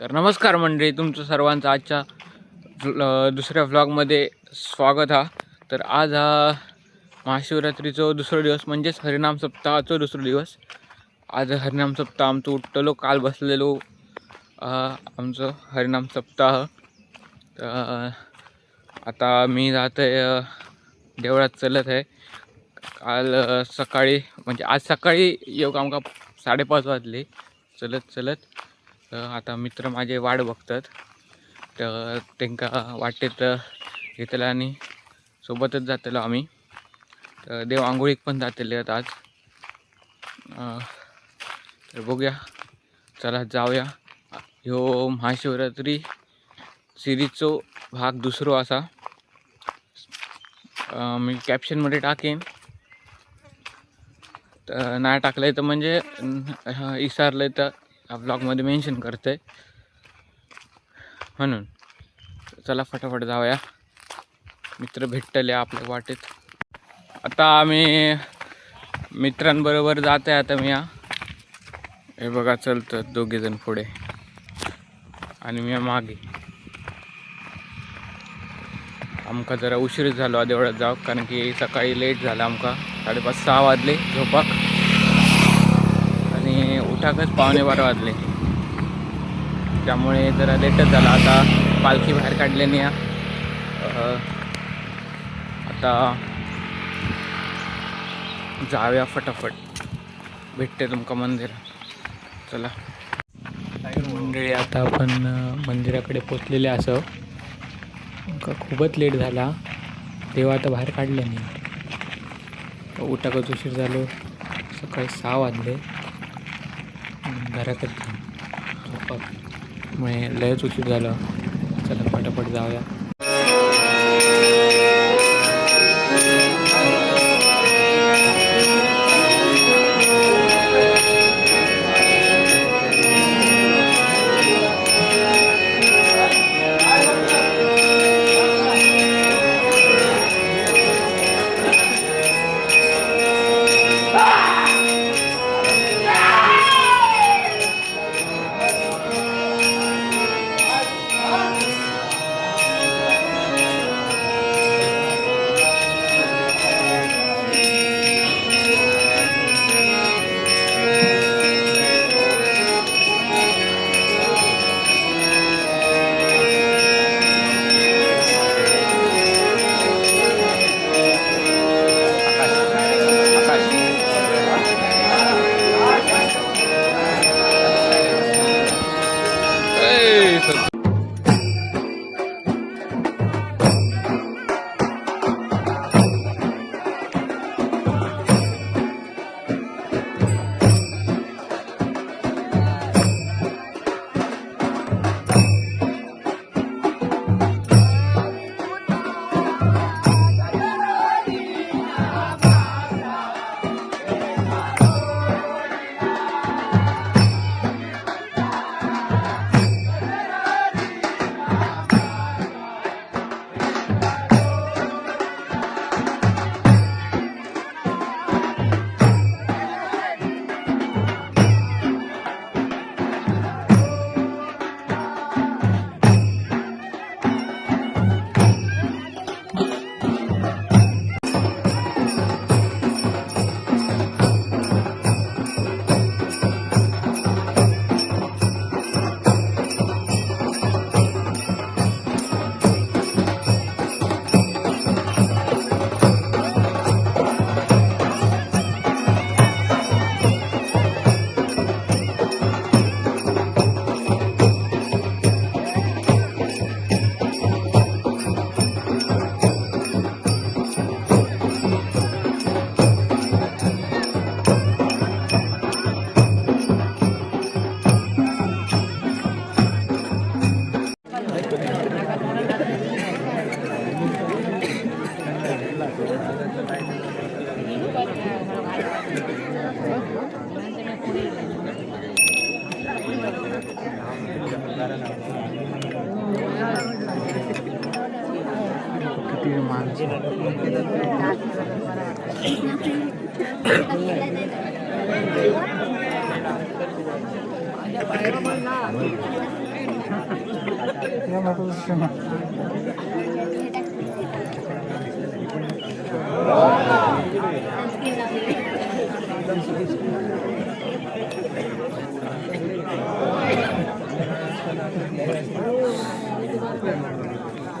तर नमस्कार मंडळी तुमचं सर्वांचं आजच्या दुसऱ्या व्लॉगमध्ये स्वागत हा. तर आज हा महाशिवरात्रीचं दुसरा दिवस म्हणजेच हरिनाम सप्ताहाचं दुसरा दिवस. आज हरिनाम सप्ताह आमचं उठलो काल बसलेलो आमचं हरिनाम सप्ताह. तर आता मी जात आहे देवळात चलत आहे. काल सकाळी म्हणजे आज सकाळी योग आमका साडेपाच वाजले. चलत चलत. तर आता मित्र माझे वाट बघतात. तर त्यांका वाटेत घेतलं आणि सोबतच जातलो आम्ही. तर देव आंघोळीक पण जातले आहेत आज. तर बघूया. चला जाऊया. ह्यो महाशिवरात्री सिरीजचो भाग दुसरो असा. मी कॅप्शनमध्ये टाकेन. तर नाही टाकलं तर म्हणजे इसारलं तर या ब्लॉगमध्ये मेन्शन करते म्हणून चला फटाफट जाऊया. मित्र भेटतले आपल्या वाटेत. आता आम्ही मित्रांबरोबर जात आहे आता मी या. हे बघा चलतं दोघेजण पुढे. आणि मी मागे. आमका जरा उशीर झालो देवळात जाऊ कारण की सकाळी लेट झाला आमका. साडेपाच सहा वाजले झोपाक. उठाकच पावणे बारा वाजले. त्यामुळे जरा लेटच झाला. आता पालखी बाहेर काढल्याने या आता जाऊया फटाफट. भेटते तुमका मंदिर. चला. मंडळी आता आपण मंदिराकडे पोचलेले असं. का खूपच लेट झाला. तेव्हा आता बाहेर काढलं नाही. उठाकच उशीर झालो. सकाळी सहा वाजले. घराकडे झोपाक मुळे लयच उशीर झाला. चला फटाफट जाऊया. 山本さん。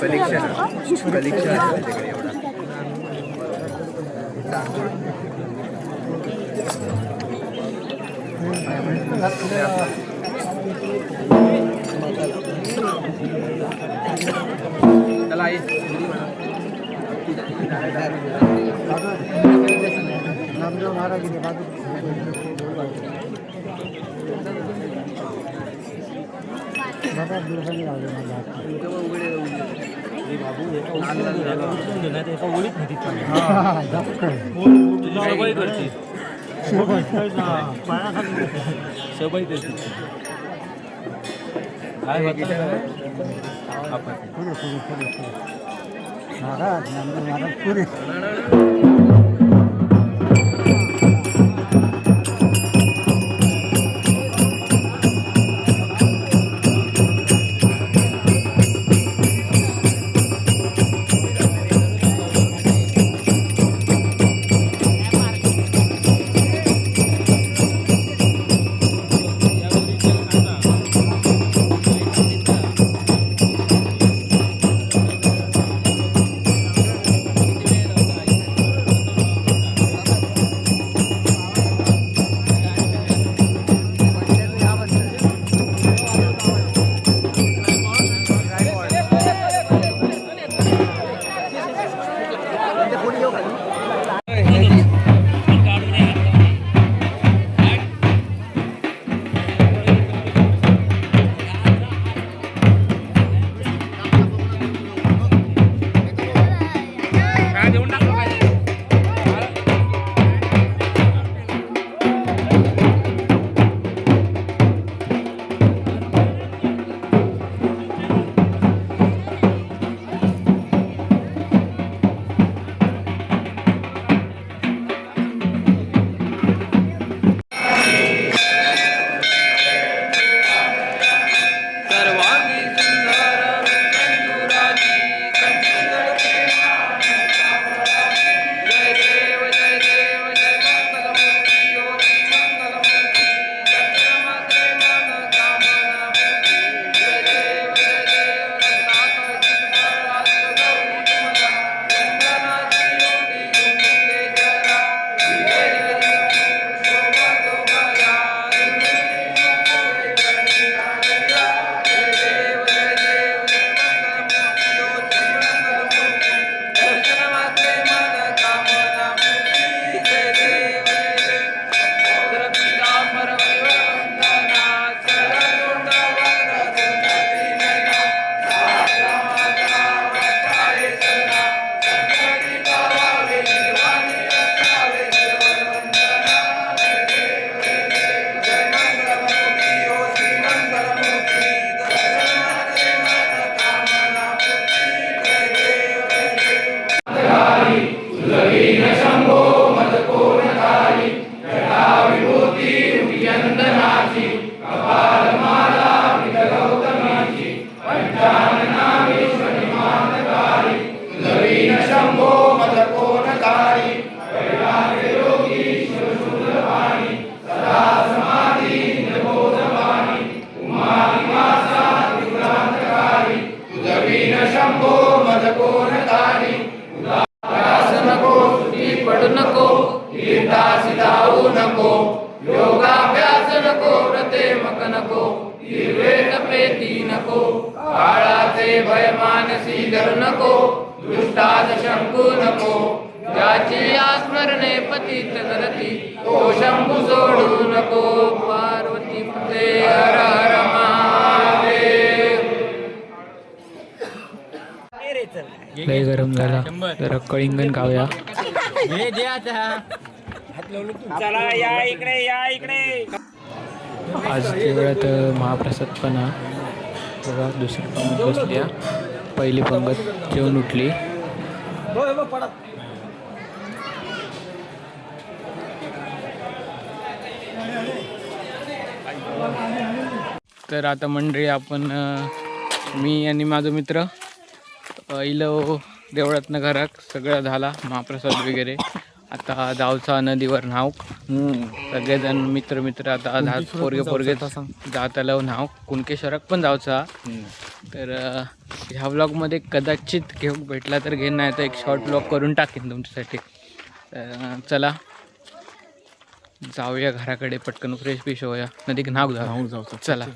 कलेक्शन कलेक्शन चला आई नामदेव महाराज बाबा दुर्गाने लावले सबाई करते काय महाराज नंदन महाराज पुरे भय मानसी धरू नको दुष्टाद शंकु नको. ज्याची आस्मरणे पतित धरती तो शंभू सोडू नको. पार्वती पते हर हर लय गरम झाला. जरा कळिंगण खाऊया. आज ते महाप्रसाद पण बघा दुसरी पंगत बसल्या पहिली पंगत जेवण उठली. तर आता मंडळी आपण मी आणि माझा मित्र इलो देवळातनं घरात सगळं झाला महाप्रसाद वगैरे. आता जावचा नदीवर नाव सगळेजण मित्र मित्र आता दहा पोरगे पोरगे जाताला नाव कुणकेश्वराक पण जावचा तर ह्या ब्लॉगमध्ये कदाचित घेऊन भेटला तर घेईन नाही तर एक शॉर्ट ब्लॉग करून टाकेन तुमच्यासाठी. तर चला. जाऊया घराकडे पटकन फ्रेश पिश होऊया नदीक नाव जाऊ चला.